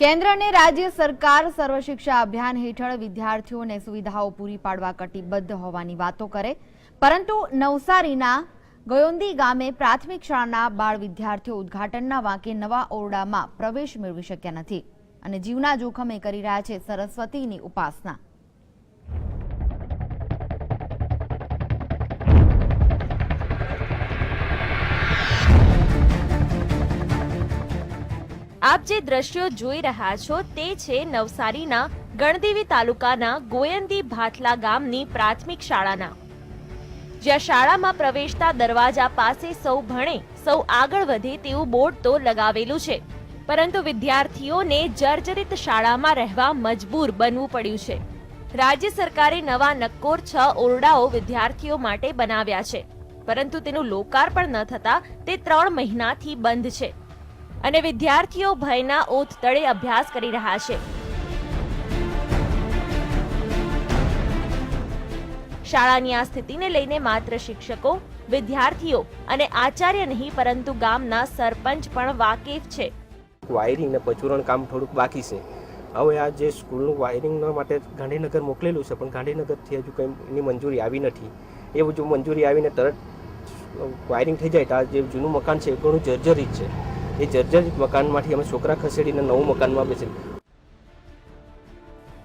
કેન્દ્ર અને રાજ્ય સરકાર સર્વ શિક્ષા અભિયાન હેઠળ વિદ્યાર્થીઓને સુવિધાઓ પૂરી પાડવા કટિબદ્ધ હોવાની વાતો કરે. પરંતુ નવસારીના ગયોંદી ગામે પ્રાથમિક શાળાના બાળ વિદ્યાર્થીઓ ઉદ્ઘાટનના વાંકે નવા ઓરડામાં પ્રવેશ મેળવી શક્યા નથી. અને જીવના જોખમે કરી રહ્યા છે સરસ્વતીની ઉપાસના. આપ જે દ્રશ્યો જોઈ રહ્યા છો તે છે નવસારીના ગણદેવી તાલુકાના ગોયંદી ભાથલા ગામની પ્રાથમિક શાળાના. જ્યાં શાળામાં પ્રવેશતા દરવાજા પાસે સૌ ભણે, સૌ આગળ વધે તેવું બોર્ડ તો લગાવેલું છે. પરંતુ વિદ્યાર્થીઓને જર્જરિત શાળામાં રહેવા મજબૂર બનવું પડ્યું છે. રાજ્ય સરકારે નવા નક્કોર છ ઓરડાઓ વિદ્યાર્થીઓ માટે બનાવ્યા છે. પરંતુ તેનું લોકાર્પણ ન થતા તે ત્રણ મહિનાથી બંધ છે. અને વિદ્યાર્થીઓ ભયના ઓથ તળે અભ્યાસ કરી રહ્યા છે. શાળાની આ સ્થિતિને લઈને માત્ર શિક્ષકો, વિદ્યાર્થીઓ અને આચાર્ય નહીં, પરંતુ ગામના સરપંચ પણ વાકેફ છે. વાયરિંગ ને પચુરણ કામ થોડુંક બાકી છે. હવે આ જે સ્કૂલનું વાયરિંગના માટે ગાંધીનગર મોકલેલું છે, પણ ગાંધીનગરથી હજુ કંઈ એની મંજૂરી આવી નથી. એ જો મંજૂરી આવીને તરત વાયરિંગ થઈ જાય તો આ જે જૂનું મકાન છે, એ ઘણું જર્જરિત છે. એ જર્જરિત મકાનમાંથી અમે છોકરા ખસેડીને નવું મકાનમાં બેસી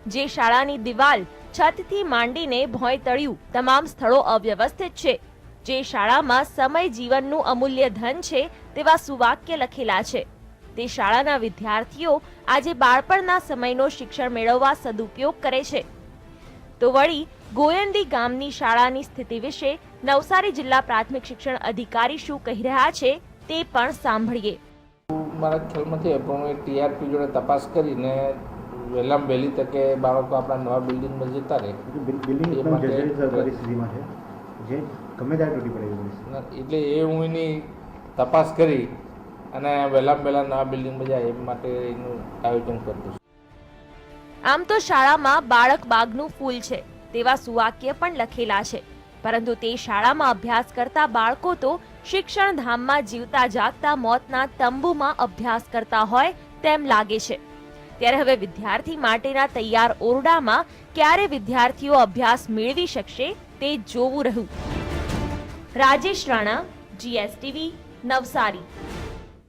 જે શાળાની દિવાલ છતથી માંડીને ભોંય તળ્યું તમામ સ્થળો અવ્યવસ્થિત છે. જે શાળામાં સમય જીવનનું અમૂલ્ય ધન છે તેવા સુવાક્ય લખેલા છે. તે શાળાના વિદ્યાર્થીઓ આજે બાળપણના સમયનો શિક્ષણ મેળવવા સદુપયોગ કરે છે. તો વળી ગોયંદી ગામની શાળાની સ્થિતિ વિશે નવસારી જિલ્લા પ્રાથમિક શિક્ષણ અધિકારી શું કહી રહ્યા છે તે પણ સાંભળીએ. મારા ખ્યાલમાંથી પણ ટીઆરપી જોડે તપાસ કરીને વહેલામાં વહેલી તકે બાળકો આપણા નવા બિલ્ડિંગમાં જતા રહે. બિલ્ડિંગ એ પરિસ્થિતિમાં છે. જે ગમે ત્યારે તૂટી પડે એટલે એ હું એની તપાસ કરી અને વહેલામાં વહેલા નવા બિલ્ડિંગમાં જાય એ માટે એનું આયોજન કરતો આમ તો શાળામાં બાળક બાગનું ફૂલ છે તેવા સુવાક્ય પણ લખેલા છે. પરંતુ તે શાળામાં અભ્યાસ કરતા બાળકો તો શિક્ષણ ધામમાં જીવતા જાગતા મોતના તંબુમાં અભ્યાસ કરતા હોય તેમ લાગે છે. ત્યારે હવે વિદ્યાર્થી માટેના તૈયાર ઓરડામાં ક્યારે વિદ્યાર્થીઓ અભ્યાસ મેળવી શકશે તે જોવું રહ્યું. રાજેશ રાણા જીએસટીવી નવસારી.